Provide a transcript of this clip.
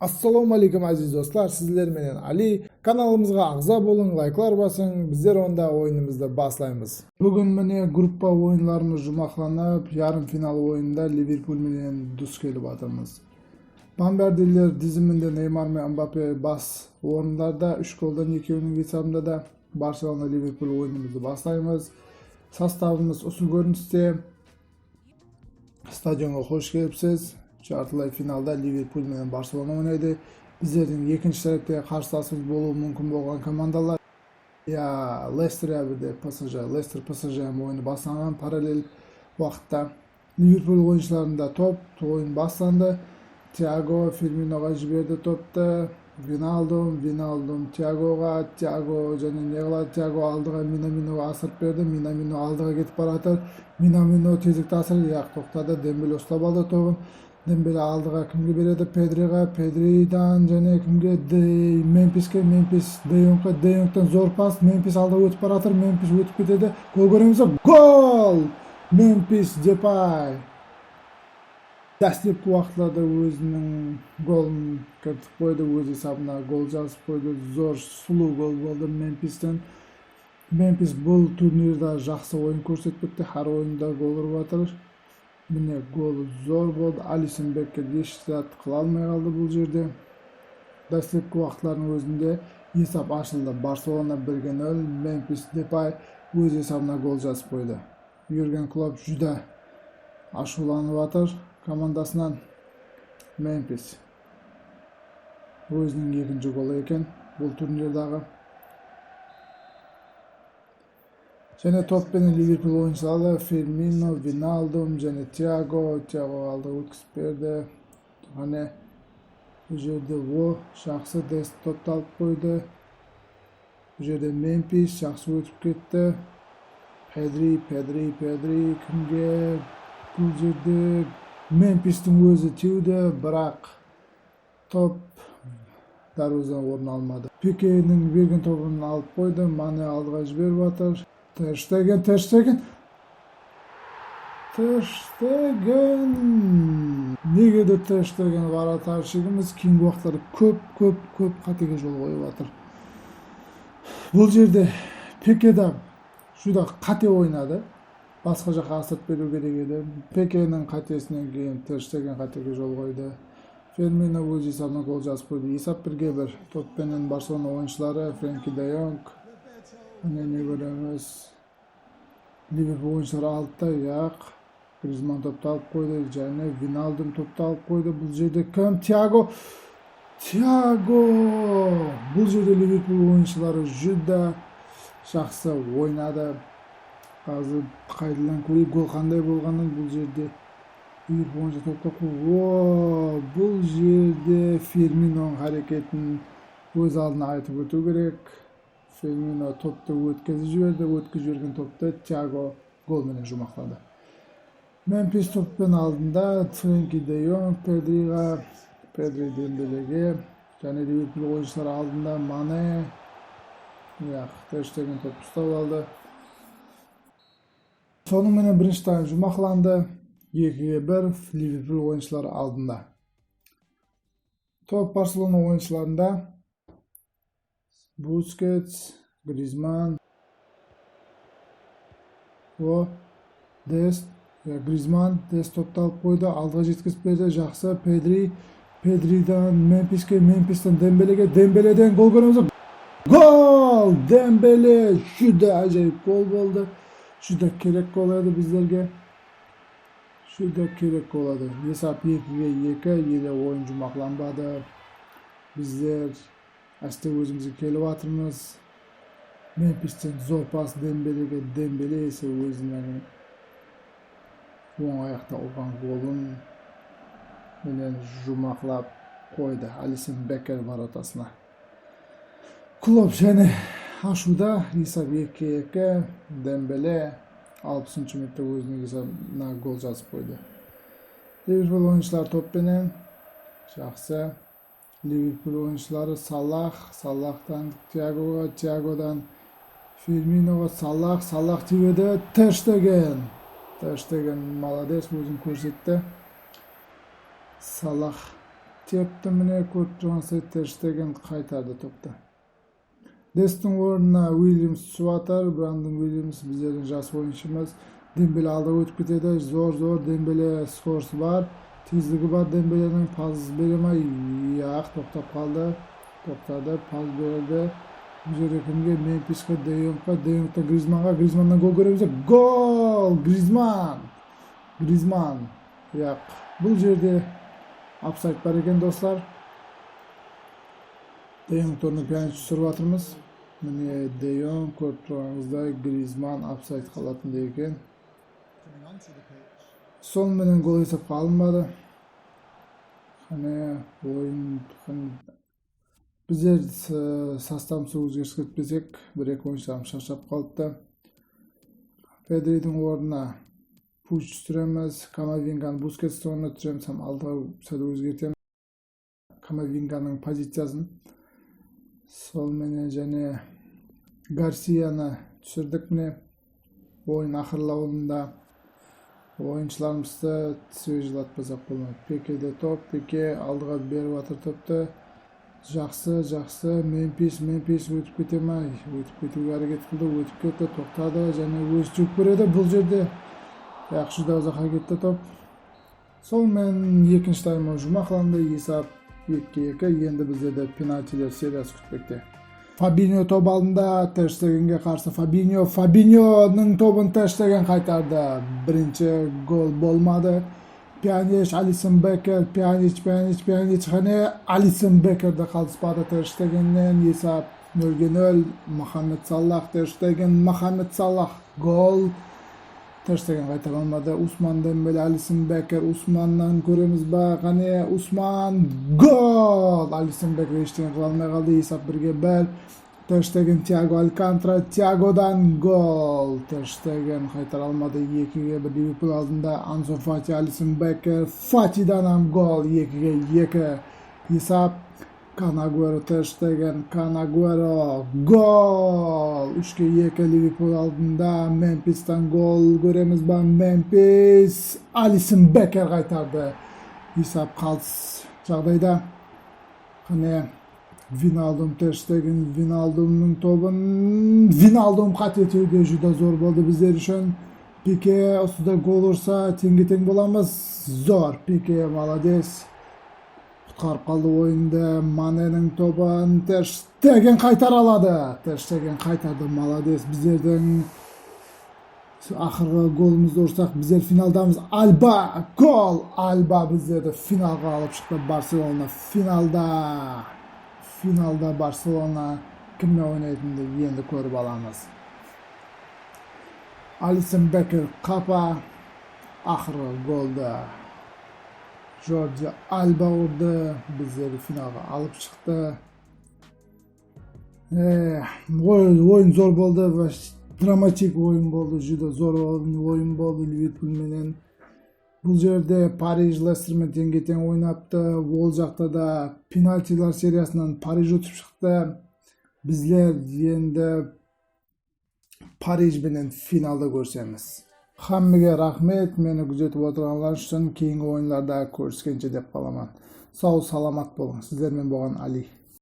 assalomu alaykum aziz do'stlar. Sizlar bilan ali. Kanalimizga a'zo bo'ling layklar bosing bizlar onda o'yinimizni boshlaymiz bugun mana gruppa o'yinlarimiz jumoqlanib yarim final o'yinida liverpul bilan duch kelib atamiz. Bamberdiler diziminde neymar va mbappe bas o'rinlarda 3 goldan 2 o'yin yetsamda da barselona liverpul o'yinimizni boshlaymiz sostavimiz usul ko'rinishda. Stadionga xush kelibsiz жартылай финалда ливерпуль менен барселона ойнойт биздердин экинчи тарапта карсылашыбыз болушу мүмкүн болгон командалар я лестер я бирде псж лестер псж оюну баштанган параллель убакытта ливерпуль оюнчуларында топ оюн баштанды тиаго фирминого жиберди топту виналдум виналдум тиагого тиаго жана эмне кылат тиаго алдыга минаминого асырып берди минамино алдыга кетип баратыр минамино тезlikte асырды як токтады дембеле уштап алды тобун дембеле алдыга кимге береді педрига педридан жана кимге мемписке мемпис дейонгко дейонгдон зор пас мемпис алдыга өтүп баратыр мемпис өтүп кетеді гол көрөбүз гол мемпис депай dastlabki vaqtlarda o'zining golini kiritib qo'ydi o'z hisobiga gol yozib qo'ydi zo'r suluv gol bo'ldi mempisdan mempis bu turnirda yaxshi o'yin ko'rsatmoqda har o'yinda gol uryaptir mine gol zo'r bo'ldi alison bekker hech zat qilolmay qoldi bu yerda dastlabki vaqtlarning o'zida hisob ochildi barselona birga nol mempis depay o'z hisobiga gol yozib qo'ydi yurgen klopp juda ashulanyaptir komandasidan Memphis o'zining ikkinchi goli ekan bu turnirdagi және топ менен ливерпуль оюнчулары фермино виналдум жана тиаго тиаго алдыга өткүзүп берди ане бул жерде во жакшы дест топду алып койду бул жерде мемпис жакшы өтүп кетти педри педри педри кимге бул жерде мемпистин өзү тийди бирок топ дарбазадан орун алмады пикенин берген тобун алып койду мане алдыга жиберип атыр Терштеген, Терштеген. Терштеген. Негеdir Terштеген варатарчылыгыбыз кийинки убактарда көп көп көп категе жол коюп атыр. Бул жерде Пеке да жуда кате ойнады. Башка жака асырып берүү керек эди. Пекенин катесинен кийин Терштеген категе жол койду. Фермино өз эсабына гол жазып койду. Эсап бирге бир. Топ менен Барселона оюнчулары Френки де Йонг, Liverpool oyuncuları altta yak. Griezmann toptu alıp koydu. Üzerine Wijnaldum toptu alıp koydu. Bu жерде kim? Thiago. Thiago. Bu жерде Liverpool oyuncuları juda жақсы ойнады. Қазір қайтадан көрейік гол қандай болғанын бұл жерде oyuncu topқа О, бұл жерде Ферминоның әрекетін өз алдына айтып өту керек. Фермино топты өткізіп жіберді өткізіп жіберген топты тиаго голменен жұмақтады мемпис топпен алдында френки де йонг педриға педри дембелеге және ливерпуль ойыншылары алдында мане яқ терштеген топ ұстап алды соныменен бірінші тайм жұмақланды екіге бір ливерпуль ойыншылары алдында топ барселона ойыншыларында Busquets, Griezmann, o Dest, Griezmann, Dest toptu alып қойды, алдыға жеткізіп берді, жақсы, Pedri, Pedri'den Memphis'e, Memphis'ten Dembele'ye, Dembele'den gol görüyoruz. Gol! Dembele! Juda acayip gol oldu. Juda kerek gol edi bizlerge. Juda kerek gol edi. Hesap 2'ye 2, yine oyuncu Azte uzimizi kilovatımız. Memphis'ten zor pas Dembele ve Dembele ise uzimlerin bu ayakta olan golün bilen jumaklab koydu. Alison Becker var otasına. Klopp jene ашуда исап эки эки дембеле алпысынчы мүнөттө өзүнүн исабына гол жазып койду ливерпуль оюнчулары топ менен Salah, Salah'tan Thiago'ya, Thiago'dan Firmino'ga Salah, Salah TV'de Ter Stegen. Ter Stegen malades o'zini ko'rsatdi. Salah тепті міне көріп тұрғансыз терштеген қайтарды топты дестің орнына уильямс жатыр брандон уильямс біздердің жас ойыншымыз дембеле алдыға өтіп кетеді зор зор дембеле скорсы бар тезлігі бар дембеленің пас бере ма ақ тоқтап қалды тоқтады пас берді бұл жерде кімге мемфиске де йонгқа де йонгтан гризманға гризманнан гол көреміз деп гол гризман гризман яқ бұл жерде апсайд бар екен достар де йонг торының пианist түсіріп жатырмыз міне де йонг көріп тұрғаныңыздай гризман апсайд қалатындай екен сонымен гол есепке алынбады қане ойын біздер э, составымызды өзгертпесек бір екі ойыншыларымыз шаршап қалыпты педридің орнына пуч түсіреміз камавинганы бускетстің орнына түсіреміз һәм алдыға сәл өзгертеміз камавинганың позициясын сонымен және гарсияны түсірдік міне ойын ақырлауында ойыншыларымызды жылатпасақ болмайды пекеде топ пеке алдыға беріп жатыр топты. Жақсы жақсы мемпис мемпис өтіп кете ма өтіп кетуге әрекет қылды өтіп кетті тоқтады және өзі жүк береді бұл жерде. Да ұзаққа кетті топ. Сонымен екінші тайм жұмақланды есап екіге екі. Енді біздерді пенальтилер сериясы күтпекте. Фабиньо топ алдында терштегенге қарсы. Фабиньо фабиньоның тобын терштеген қайтарды. Бірінші гол болмады. Пианич алисон бекер пианич пианич пианич қане алисон бекерді қалыспады терштегеннен есап нөлге нөл. Мохаммед саллах терштеген мохаммед саллах. Гол. Терштеген қайтара алмады усман дембеле алисон бекер усманнан көреміз ба қане усман гол алисон бекер ештеңе қыла алмай қалды есап бірге бір терштеген тиаго алькантра тиагодан гол терштеген қайтара алмады екіге бір ливерпуль алдында ансо фати алисон бекер фатидан ham гол екіге екі есап канагуэро терштеген канагуэро гол үшке екі ливерпуль алдында мемпистан гол көреміз ба мемпис алисон бекер қайтарды есап қалыс жағдайда қане виналдум терштеген виналдумның тобын виналдум қатетуге жүдә зор болды біздер үшін пике устуда гол урса теңге тең боламыз зор пике молодец құтқарып қалды ойынды маненің тобын терштеген қайтара алады терштеген қайтарды молодец біздердің ақырғы голымызды ұрсақ біздер финалдамыз альба гол альба біздерді финалға алып шықты барселона финалда финалда барселона кіммен ойнайтынын енді көріп аламыз алисон бекер қапа ақырғы голды жорди альба ұрды біздерді финалға алып шықты ойын зор болды драматик ойын болды жүдө зор ойын болды ливерпуль менен бұл жерде париж лестермен теңге тең ойнапты ол жақта да пенальтилар сериясынан париж ұтып шықты біздер енді париж менен финалда көрсеміз hammaga рахмет. Мени күзөтүп отырғандары үчүн кийинки ойындарда көрүшкөнчө деп каламан сау саламат болуң. Сиздер менен болгон али.